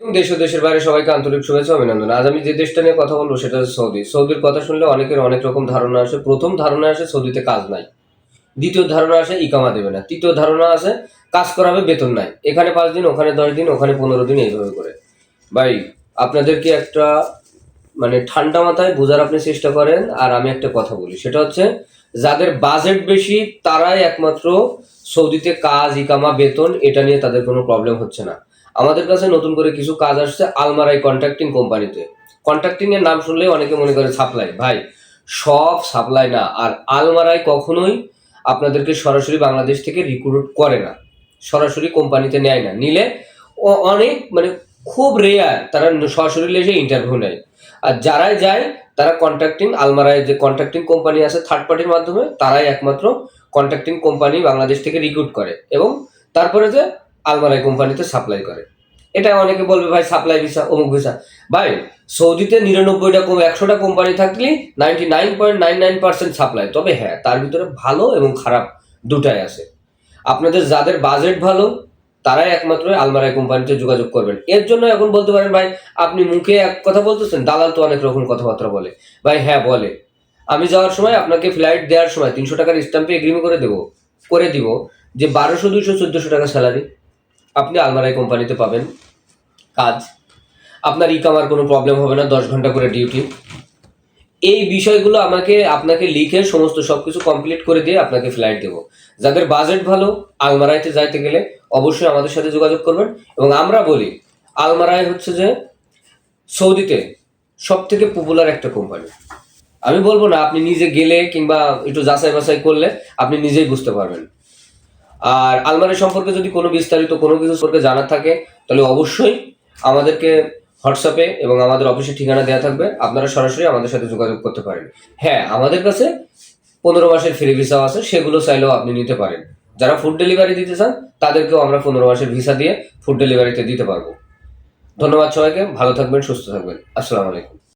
দেশ ও দেশের বাইরে সবাইকে আন্তরিক শুভেচ্ছা অভিনন্দন। আজ আমি যে দেশটা নিয়ে কথা বলব সেটা হচ্ছে সৌদি। সৌদির কথা শুনলে অনেকের অনেক রকম ধারণা আসে। প্রথম ধারণা আসে সৌদিতে কাজ নাই। দ্বিতীয় ধারণা আসে ইকামা দেবে না। তৃতীয় ধারণা আছে কাজ করাবে বেতন নাই। এখানে পাঁচ দিন, ওখানে দশ দিন, ওখানে পনেরো দিন এইভাবে করে। ভাই আপনাদেরকে একটা মানে ঠান্ডা মাথায় বোঝার আপনি চেষ্টা করেন? আর আমি একটা কথা বলি। সেটা হচ্ছে যাদের বাজেট বেশি, তারাই একমাত্র সৌদিতে কাজ, ইকামা, বেতন, এটা নিয়ে তাদের কোনো প্রবলেম হচ্ছে না। আমাদের কাছে নতুন করে কিছু কাজ আসছে আলমারাই কন্ট্রাক্টিং কোম্পানিতে কন্ট্রাক্টিং এর নাম শুনলে অনেকে মনে করে সাপ্লাই ভাই, সব সাপ্লাই না, আর আলমারাই কখনোই আপনাদেরকে সরাসরি বাংলাদেশ থেকে রিক্রুট করে না। সরাসরি কোম্পানিতে নেয় না। নিলে অনেক মানে খুব রেয়ার তারা সরাসরি এসে ইন্টারভিউ নেয়। আর যারাই যায়, তারা কন্ট্রাক্টিং আলমারায় যে কন্ট্রাক্টিং কোম্পানি আছে থার্ড পার্টির মাধ্যমে, তারাই একমাত্র কন্ট্রাক্টিং কোম্পানি বাংলাদেশ থেকে রিক্রুট করে। এবং তারপরে যে আলমারাই কোম্পানিতে সাপ্লাই করে। এটা অনেকে বলবে, ভাই সাপ্লাই ভিসা অমুক ভিসা ভাই, সৌদিতে নিরানব্বইটা কম, একশোটা কোম্পানি থাকলে ninety nine point nine nine percent supply তবে হ্যাঁ তার ভিতরে ভালো এবং খারাপ দুটাই আছে। আপনাদের যাদের বাজেট ভালো, তারাই একমাত্র আলমারাই কোম্পানিতে যোগাযোগ করবেন। এর জন্য এখন বলতে পারেন, ভাই, আপনি মুখে এক কথা বলতেছেন, দালাল তো অনেক রকম কথাবার্তা বলে। ভাই হ্যাঁ বলে। আমি যাওয়ার সময় আপনাকে ফ্লাইট দেওয়ার সময় তিনশো টাকার স্ট্যাম্পে এগ্রিমেন্ট করে দেবো, করে দিব যে বারোশো, দুইশো, চোদ্দোশো টাকা স্যালারি আপনি আলমারাই কোম্পানিতে পাবেন। কাজ। আপনার ইকামার কোনো প্রবলেম হবে না, দশ ঘণ্টা করে ডিউটি এই বিষয়গুলো আমাকে, আপনাকে লিখে সমস্ত সবকিছু কমপ্লিট করে দিয়ে আপনাকে ফ্লাইট দেবো। যাদের বাজেট ভালো, আলমারাইতে যাইতে গেলে অবশ্যই আমাদের সাথে যোগাযোগ করবেন। এবং আমরা বলি, আলমারাই হচ্ছে যে সৌদিতে সব থেকে পপুলার একটা কোম্পানি আমি বলব না, আপনি নিজে গেলে কিংবা একটু যাচাই বাছাই করলে আপনি নিজেই বুঝতে পারবেন। আর আলমারি সম্পর্কে যদি কোনো বিস্তারিত কোনো কিছু সম্পর্কে জানার থাকে, তাহলে অবশ্যই আমাদেরকে হোয়াটসঅ্যাপে এবং আমাদের অফিসের ঠিকানা দেওয়া থাকবে। আপনারা সরাসরি আমাদের সাথে যোগাযোগ করতে পারেন। হ্যাঁ আমাদের কাছে পনেরো মাসের ফ্রি ভিসাও আছে, সেগুলো চাইলেও আপনি নিতে পারেন। যারা ফুড ডেলিভারি দিতে চান, তাদেরকেও আমরা পনেরো মাসের ভিসা দিয়ে ফুড ডেলিভারিতে দিতে পারব। ধন্যবাদ সবাইকে, ভালো থাকবেন, সুস্থ থাকবেন। আসসালামু আলাইকুম।